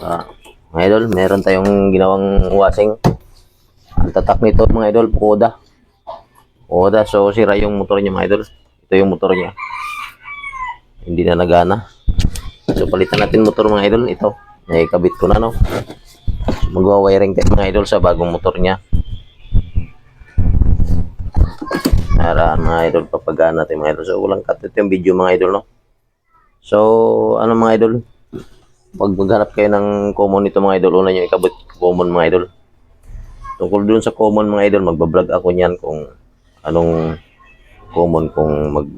Ah, mga idol, meron tayong ginawang wasing. Ang tatak nito mga idol, Oda. Oda, so sira yung motor niya mga idol. Ito yung motor niya. Hindi na nagana. So palitan natin motor mga idol. Ito, naikabit ko na no. Magwa-wiring tayo mga idol sa bagong motor niya. Naraan mga idol, papagana natin mga idol. So walang cut yung video mga idol no. So, ano mga idol? Pag maghanap kayo ng common nito mga idol, una nyo ikabot common mga idol. Tungkol dun sa common mga idol, magbablog ako niyan kung anong common kung mag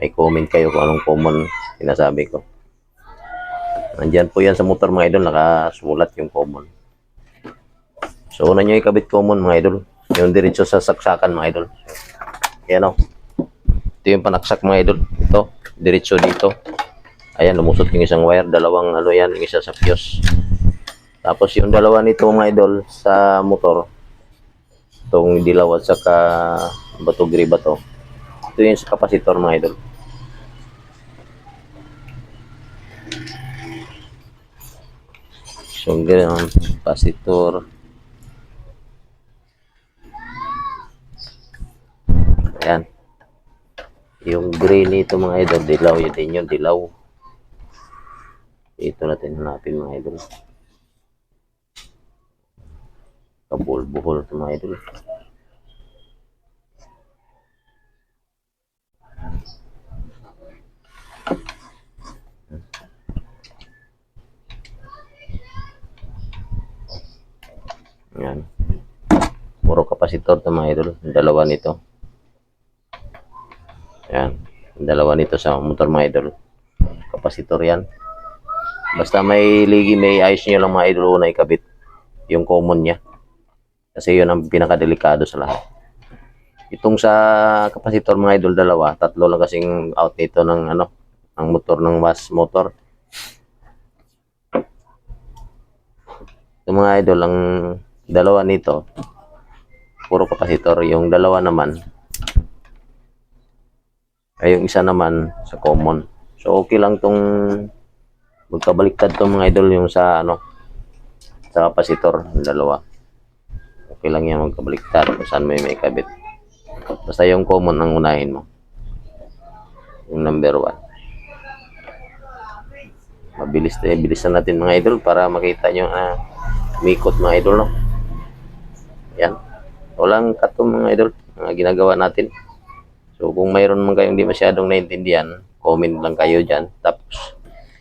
ay comment kayo kung anong common sinasabi ko. Nandyan po yan sa motor mga idol, nakasulat yung common. So, una nyo ikabit common mga idol. Yung diretso sa saksakan mga idol. Yan o. Ito yung panaksak mga idol. Ito, diretso dito. Ayan, lumusot yung isang wire. Dalawang ano yan, isa sa fuse. Tapos yung dalawa nito mga idol sa motor. Itong dilaw at saka bato griba to. Ito yung sa kapasitor mga idol. So, ganyan, kapasitor. Ayan. Yung gray nito mga idol, dilaw yun din yun, dilaw. Ito natin hanapin mga idol. Kabul-buhol ito mga idol. Ayan. Puro kapasitor ito mga idol. Dalawa nito. Yung dalawa nito sa motor mga idol. Kapasitor yan. Basta may ligi, may ayos nyo lang mga idol una ikabit. Yung common niya. Kasi yun ang pinakadelikado sa lahat. Itong sa kapasitor mga idol dalawa, tatlo lang kasing out nito ng ano, ng motor ng was motor. Yung mga idol, ang dalawa nito, puro kapasitor. Yung dalawa naman, ay yung isa naman sa common. So okay lang tong magkabaliktad tong mga idol yung sa ano sa kapasitor, yung dalawa. Okay lang yan magkabaliktad kung saan may may kabit. Basta yung common ang unahin mo. Yung number one. Mabilis na bilisan natin mga idol para makita nyo na umikot mga idol no. Yan. Walang katong mga idol mga ginagawa natin. So kung mayroon man kayong di masyadong naintindihan, comment lang kayo dyan. Tapos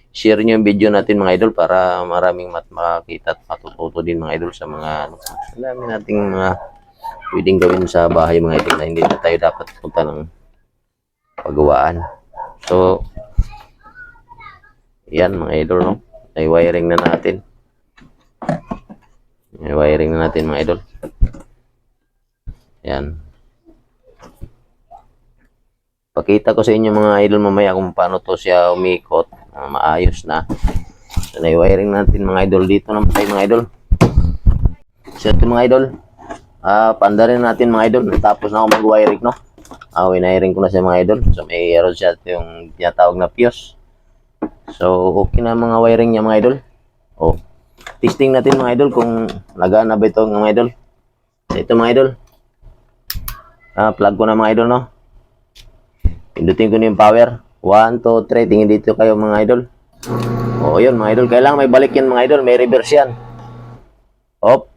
share nyo yung video natin mga idol para maraming mat makakita at matututo din mga idol sa mga ano, ang nating mga pwedeng gawin sa bahay mga idol na hindi na tayo dapat punta ng pagawaan. So, yan mga idol no. Ay wiring na natin. Ay wiring na natin mga idol. Yan. Pakita ko sa inyo mga idol mamaya kung paano to siya umikot. Na maayos na. So, na-wiring natin mga idol dito naman tayo mga idol. So ito mga idol. Ah, pandarin natin mga idol. Tapos na ako mag-wiring no. Ah, winiring ko na siya mga idol. So may arrow siya yung tinatawag na fuse. So okay na mga wiring niya mga idol. Oh. Testing natin mga idol kung nagana ba ito mga idol. So, ito mga idol. Ah, plug ko na mga idol no. Pindutin ko na yung power. 1, 2, 3. Tingin dito kayo mga idol. O, yun mga idol. Kailangan may balik yan mga idol. May reverse yan. Op.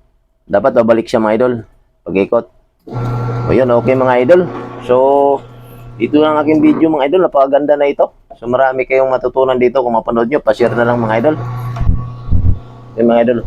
Dapat babalik siya mga idol. Pag-ikot. O, yun. Okay mga idol. So, ito na ang aking video mga idol. Napakaganda na ito. So, marami kayong matutunan dito. Kung mapanood nyo, pa-share na lang mga idol. Yun mga idol.